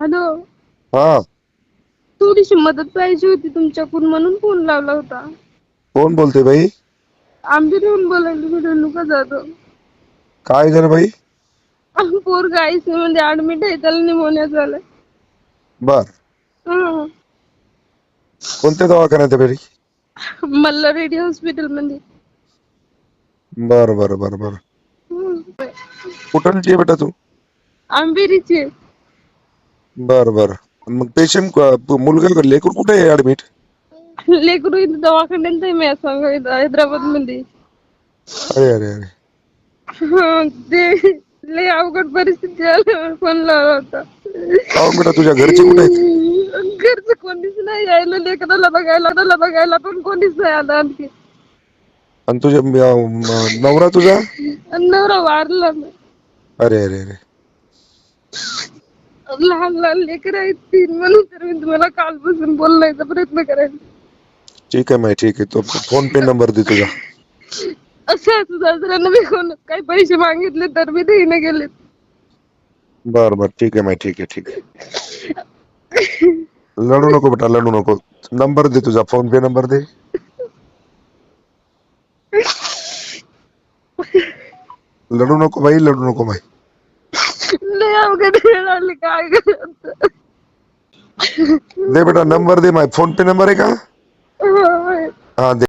Hello. हा. थोडीशी मदत पाहिजे होती तुमच्याकडून म्हणून फोन लावला होता. कोण बोलते बाई? आंबेरीहून बोलायली मी रेणुका जाधव. काय झालं बाई? पोरगा आयसीयू मध्ये ऍडमिट आहे त्याला निमोनिया झालाय. बर. हं. कोणत्या दवाखान्यात आहे बाई? मल्ला रेडी हॉस्पिटलमध्ये. बर बर बर बर. हं. कुठलची आहे बेटा तू? आंबेरीची. आहे. बर बर. मग पेशंट मुलगा लेकरू कुठे आहे ऍडमिट लेकरू इथं दवाखान्यात आहे मी सांग हैदराबादमध्ये अरे अरे अरे. हं, ते लय अवघड परिस्थिती आली फोन लावला होता काहून हो बेटा तुझ्या घरचे कुठे आहेत? घरचं कोणीच नाही यायला लेकराला बघायला त्याला बघायला पण कोणीच नाही आलं आणखी. आणि तुझ्या म- म- नवरा तुझा? आणि नवरा वारला. ना अरे अरे अरे. लहान लहान लेकर आहेत तीन म्हणून तर मी तुम्हाला कालपासून बोलण्याचा प्रयत्न ठीक आहे माही ठीक आहे तो फ़ोन पे नंबर दे तुझा। असं असं सासऱ्यांना मी कोण काही पैसे मागितले तर मी देईन गेले बर बर ठीक आहे माही ठीक आहे ठीक आहे लढू नको बेटा लढू नको। नंबर दे तुझा फ़ोन पे नंबर दे। लढू नको बाई लढू नको बाई लय अवघड वेळ आली काय करायचं दे बेटा नंबर दे माय फोन पे नंबर आहे का होय. हा दे